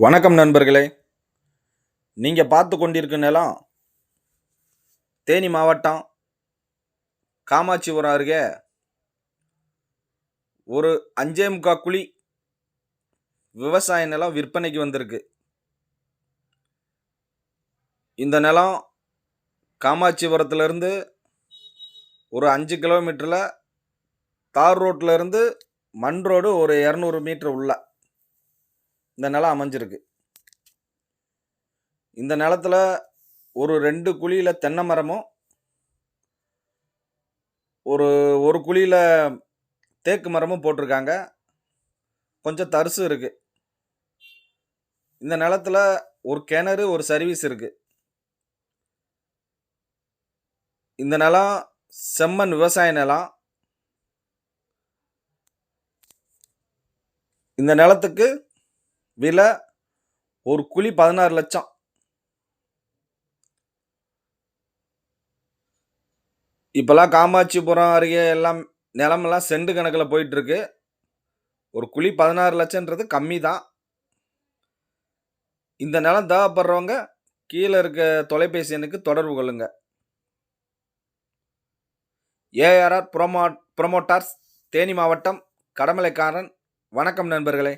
வணக்கம் நண்பர்களே. நீங்கள் பார்த்து கொண்டிருக்கும் நிலம் தேனி மாவட்டம் காமாட்சிபுரம் அருகே ஒரு அஞ்சே முக்கா குழி விவசாய நிலம் விற்பனைக்கு வந்திருக்கு. இந்த நிலம் காமாட்சிபுரத்துலேருந்து ஒரு அஞ்சு கிலோமீட்டரில் தார் ரோட்டில் இருந்து மண் ரோடு ஒரு இரநூறு மீட்ரு உள்ள. இந்த நிலம் அமைஞ்சிருக்கு. இந்த நிலத்தில் ஒரு ரெண்டு குழியில் தென்னை மரமும் ஒரு ஒரு குழியில் தேக்கு மரமும் போட்டிருக்காங்க. கொஞ்சம் தரிசு இருக்குது இந்த நிலத்தில் ஒரு கிணறு ஒரு சர்வீஸ் இருக்கு. இந்த நிலம் செம்மண் விவசாய நிலம். இந்த நிலத்துக்கு விலை ஒரு குழி பதினாறு லட்சம். இப்போல்லாம் காமாட்சிபுரம் அருகே எல்லாம் நிலமெல்லாம் செண்டு கணக்கில் போயிட்டுருக்கு. ஒரு குழி பதினாறு லட்சம்ன்றது கம்மி தான் இந்த நிலம் தேவைப்படுறவங்க கீழே இருக்க தொலைபேசி எண்ணுக்கு தொடர்பு கொள்ளுங்க. ஏஆர்ஆர் ப்ரோமோ ப்ரொமோட்டார்ஸ் தேனி மாவட்டம் கடமலைக்காரன். வணக்கம் நண்பர்களே.